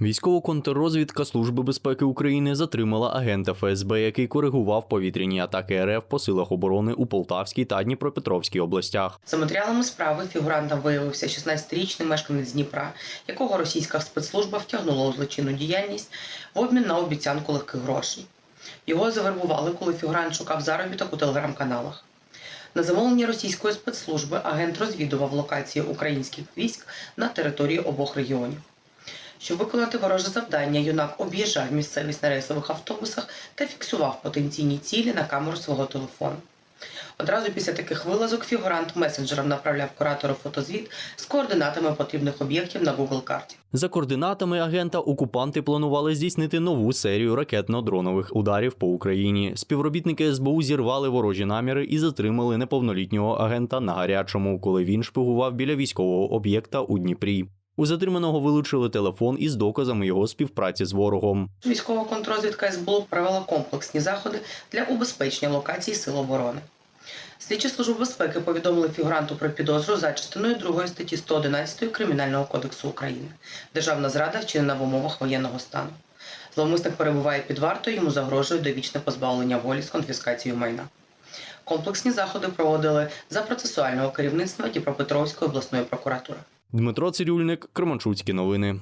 Військова контррозвідка Служби безпеки України затримала агента ФСБ, який коригував повітряні атаки РФ по силах оборони у Полтавській та Дніпропетровській областях. За матеріалами справи фігурантом виявився 16-річний мешканець Дніпра, якого російська спецслужба втягнула у злочинну діяльність в обмін на обіцянку легких грошей. Його завербували, коли фігурант шукав заробіток у телеграм-каналах. На замовлення російської спецслужби агент розвідував локації українських військ на території обох регіонів. Щоб виконати вороже завдання, юнак об'їжджав місцевість на рейсових автобусах та фіксував потенційні цілі на камеру свого телефону. Одразу після таких вилазок фігурант месенджером направляв куратору фотозвіт з координатами потрібних об'єктів на Google карті. За координатами агента окупанти планували здійснити нову серію ракетно-дронових ударів по Україні. Співробітники СБУ зірвали ворожі наміри і затримали неповнолітнього агента на гарячому, коли він шпигував біля військового об'єкта у Дніпрі. У затриманого вилучили телефон із доказами його співпраці з ворогом. Військова контррозвідка СБУ провела комплексні заходи для убезпечення локацій Сил оборони. Слідчі служби безпеки повідомили фігуранту про підозру за частиною 2 статті 111 Кримінального кодексу України. Державна зрада вчинена в умовах воєнного стану. Зловмисник перебуває під вартою, йому загрожує довічне позбавлення волі з конфіскацією майна. Комплексні заходи проводили за процесуального керівництва Дніпропетровської обласної прокуратури. Дмитро Цирюльник, Кременчуцькі новини.